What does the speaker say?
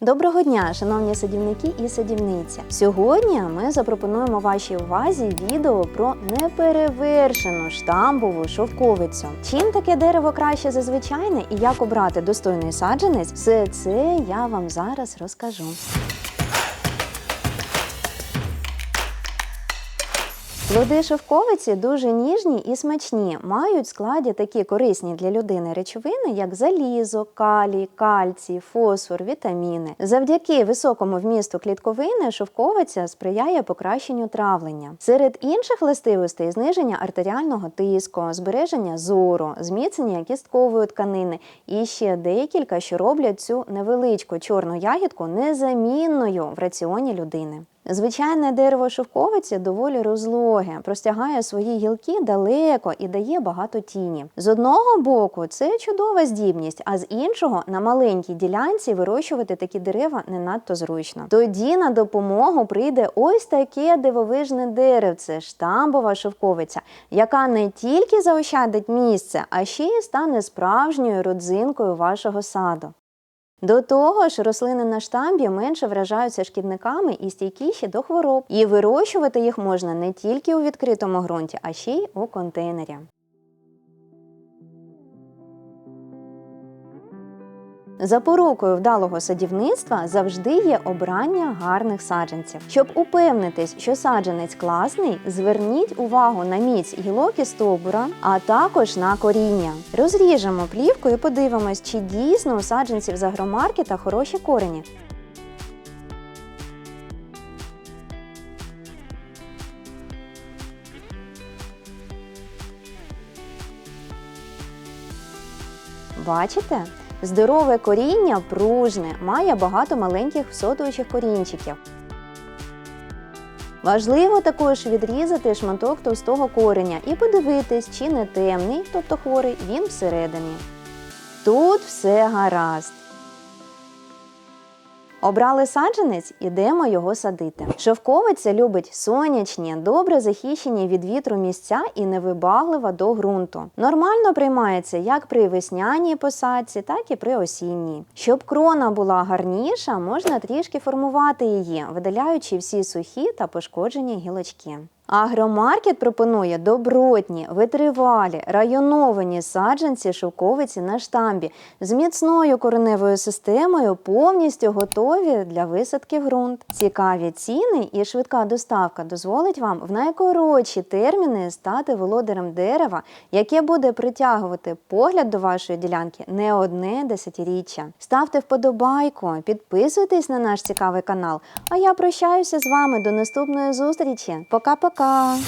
Доброго дня, шановні садівники і садівниці. Сьогодні ми запропонуємо вашій увазі відео про неперевершену штамбову шовковицю. Чим таке дерево краще за звичайне і як обрати достойний саджанець, все це я вам зараз розкажу. Плоди шовковиці дуже ніжні і смачні, мають в складі такі корисні для людини речовини, як залізо, калій, кальцій, фосфор, вітаміни. Завдяки високому вмісту клітковини шовковиця сприяє покращенню травлення. Серед інших властивостей зниження артеріального тиску, збереження зору, зміцнення кісткової тканини і ще декілька, що роблять цю невеличку чорну ягідку незамінною в раціоні людини. Звичайне дерево шовковиці доволі розлоге, простягає свої гілки далеко і дає багато тіні. З одного боку, це чудова здібність, а з іншого на маленькій ділянці вирощувати такі дерева не надто зручно. Тоді на допомогу прийде ось таке дивовижне деревце, штамбова шовковиця, яка не тільки заощадить місце, а ще й стане справжньою родзинкою вашого саду. До того ж, рослини на штамбі менше вражаються шкідниками і стійкіші до хвороб. І вирощувати їх можна не тільки у відкритому ґрунті, а ще й у контейнері. Запорукою вдалого садівництва завжди є обрання гарних саджанців. Щоб упевнитись, що саджанець класний, зверніть увагу на міць гілок і стовбура, а також на коріння. Розріжемо плівку і подивимось, чи дійсно у саджанців з агромаркета хороші корені. Бачите? Здорове коріння пружне, має багато маленьких всотуючих корінчиків. Важливо також відрізати шматок товстого кореня і подивитись, чи не темний, тобто хворий, він всередині. Тут все гаразд. Обрали саджанець, ідемо його садити. Шовковиця любить сонячні, добре захищені від вітру місця і невибаглива до ґрунту. Нормально приймається як при весняній посадці, так і при осінній. Щоб крона була гарніша, можна трішки формувати її, видаляючи всі сухі та пошкоджені гілочки. Агромаркет пропонує добротні, витривалі, районовані саджанці шовковиці на штамбі з міцною кореневою системою, повністю готові для висадки в ґрунт. Цікаві ціни і швидка доставка дозволить вам в найкоротші терміни стати володарем дерева, яке буде притягувати погляд до вашої ділянки не одне десятиріччя. Ставте вподобайку, підписуйтесь на наш цікавий канал. А я прощаюся з вами до наступної зустрічі. Пока-пока! 刚